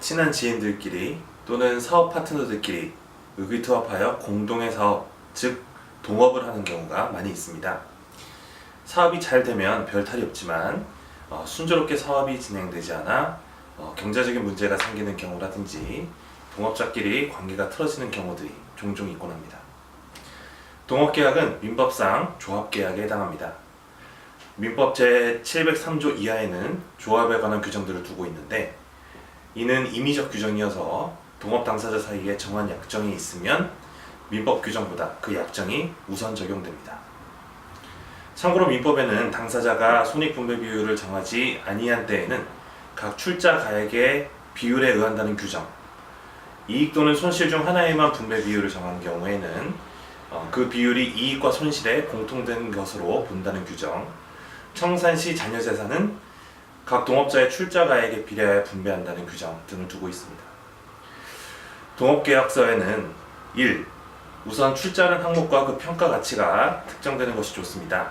친한 지인들끼리 또는 사업 파트너들끼리 의기투합하여 공동의 사업, 즉 동업을 하는 경우가 많이 있습니다. 사업이 잘 되면 별 탈이 없지만 어, 순조롭게 사업이 진행되지 않아 어, 경제적인 문제가 생기는 경우라든지 동업자끼리 관계가 틀어지는 경우들이 종종 있곤 합니다. 동업계약은 민법상 조합계약에 해당합니다. 민법 제703조 이하에는 조합에 관한 규정들을 두고 있는데 이는 임의적 규정이어서 동업 당사자 사이에 정한 약정이 있으면 민법 규정보다 그 약정이 우선 적용됩니다. 참고로 민법에는 당사자가 손익분배 비율을 정하지 아니한 때에는 각 출자 가액의 비율에 의한다는 규정, 이익 또는 손실 중 하나에만 분배 비율을 정한 경우에는 어, 그 비율이 이익과 손실에 공통된 것으로 본다는 규정, 청산시 자녀 재산은 각 동업자의 출자 가액에 비례하여 분배한다는 규정 등을 두고 있습니다. 동업계약서에는 1. 우선 출자하는 항목과 그 평가 가치가 특정되는 것이 좋습니다.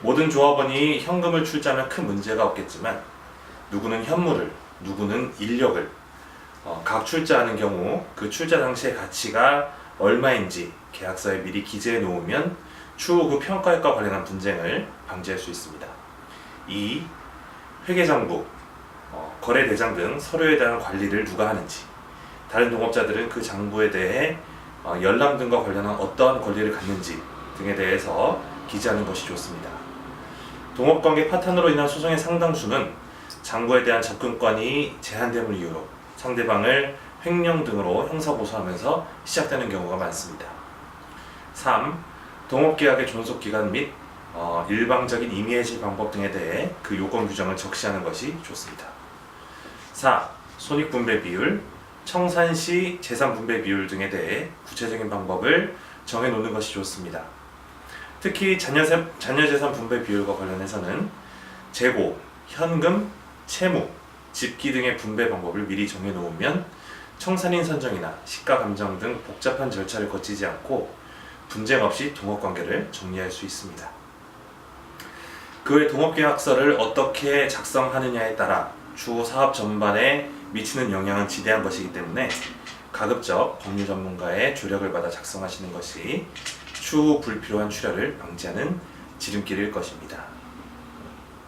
모든 조합원이 현금을 출자하면 큰 문제가 없겠지만 누구는 현물을, 누구는 인력을 어, 각 출자하는 경우 그 출자 당시의 가치가 얼마인지 계약서에 미리 기재해 놓으면 추후 그 평가액과 관련한 분쟁을 방지할 수 있습니다. 2. 회계장부, 어, 거래대장 등 서류에 대한 관리를 누가 하는지 다른 동업자들은 그 장부에 대해 어, 열람 등과 관련한 어떠한 권리를 갖는지 등에 대해서 기재하는 것이 좋습니다. 동업관계 파탄으로 인한 소송의 상당수는 장부에 대한 접근권이 제한됨을 이유로 상대방을 횡령 등으로 형사고소하면서 시작되는 경우가 많습니다. 3. 동업계약의 존속기간 및 어, 일방적인 임의해지 방법 등에 대해 그 요건 규정을 적시하는 것이 좋습니다. 4. 손익분배 비율, 청산시 재산분배 비율 등에 대해 구체적인 방법을 정해놓는 것이 좋습니다. 특히 자녀재산 분배 비율과 관련해서는 재고, 현금, 채무, 집기 등의 분배 방법을 미리 정해놓으면 청산인 선정이나 시가 감정 등 복잡한 절차를 거치지 않고 분쟁 없이 동업관계를 정리할 수 있습니다. 그외 동업계약서를 어떻게 작성하느냐에 따라 추후 사업 전반에 미치는 영향은 지대한 것이기 때문에 가급적 법률 전문가의 조력을 받아 작성하시는 것이 추후 불필요한 출혈을 방지하는 지름길일 것입니다.